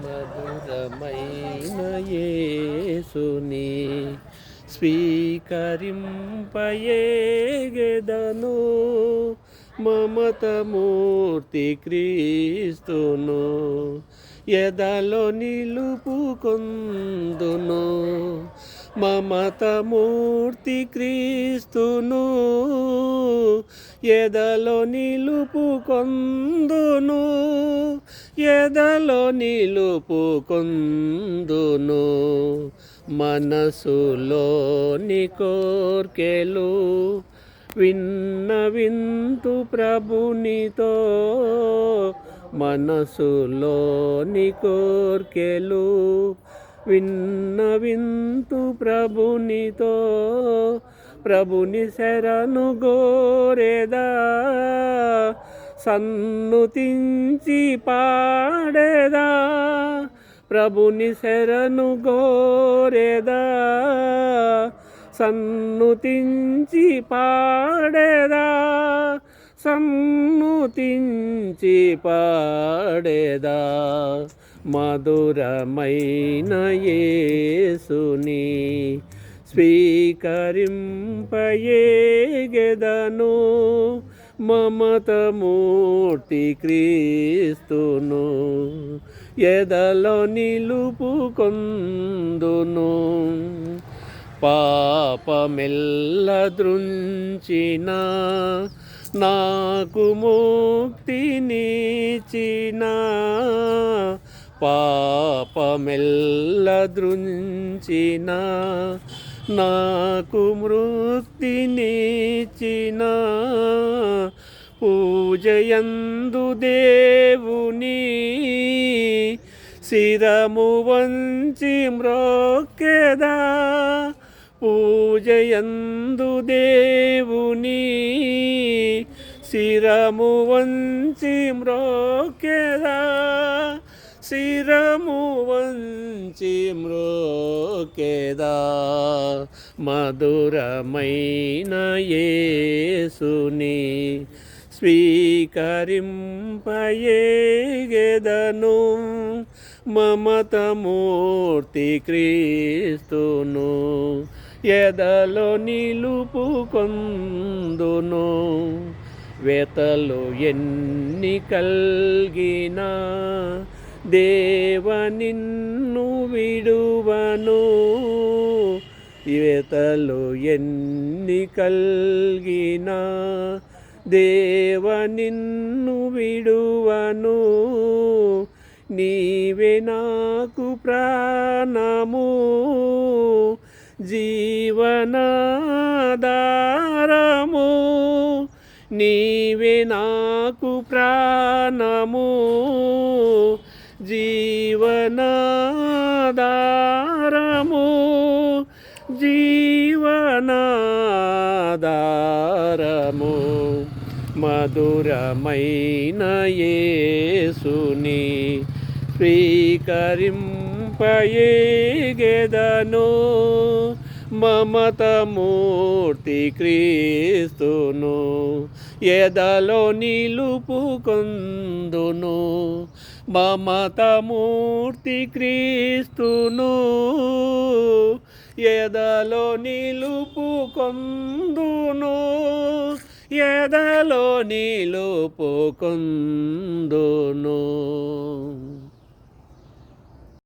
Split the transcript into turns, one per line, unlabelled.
మధురమైన యేసుని స్వీకరింపయేగెదను మమతమూర్తి క్రీస్తును ఎదలో నిలుపుకొందును మమతమూర్తి క్రీస్తును ఎదలో నిలుపుకొందును ఎదలో నిలుపుకొందును మనసులోని కోర్కెలు విన్న వింతు ప్రభునితో మనసులోని కోర్కెలు విన్న వింతు ప్రభునితో ప్రభుని శరణు గోరేదా సన్నుతించి పాడేదా ప్రభుని శరణు గోరేదా. సన్నుతించి పాడేదా సన్నుతించి పాడేదా. మధురమైన యేసుని స్వీకరింపయేగెదను. మమతమూర్తి క్రీస్తును ఎదలో నిలుపుకొందును. పాపమెల్ల దృంచిన నాకు ముక్తినిచిన పాపమెల్ల దృంచిన నాకు మృక్తినిచిన పూజయందు దేవుని శిరము వంచి మ్రోకెదా పూజయందు దేవుని శిరము వంచి మ్రోకెదా శిరము వంచి మ్రోకెదా మధురమైన యేసుని స్వీకరింపయేగెదను మమతమూర్తి క్రీస్తును ఎదలో నిలుపుకొందును వెతలు ఎన్ని కల్గినా దేవ నిన్ను విడువను. ఇవతలు ఎన్ని కల్గినా దేవ నిన్ను విడువను. నీవే నాకు ప్రాణము. జీవనాధారము. నీవే నాకు ప్రాణము. జీవనాదారము జీవనాదారము మధురమైన యేసుని స్వీకరింపయేగెదను మమతమూర్తి క్రీస్తును ఎదలో నిలుపుకొందును. మమతమూర్తి క్రీస్తును ఎదలో నిలుపుకొందును ఎదలో నిలుపుకొందును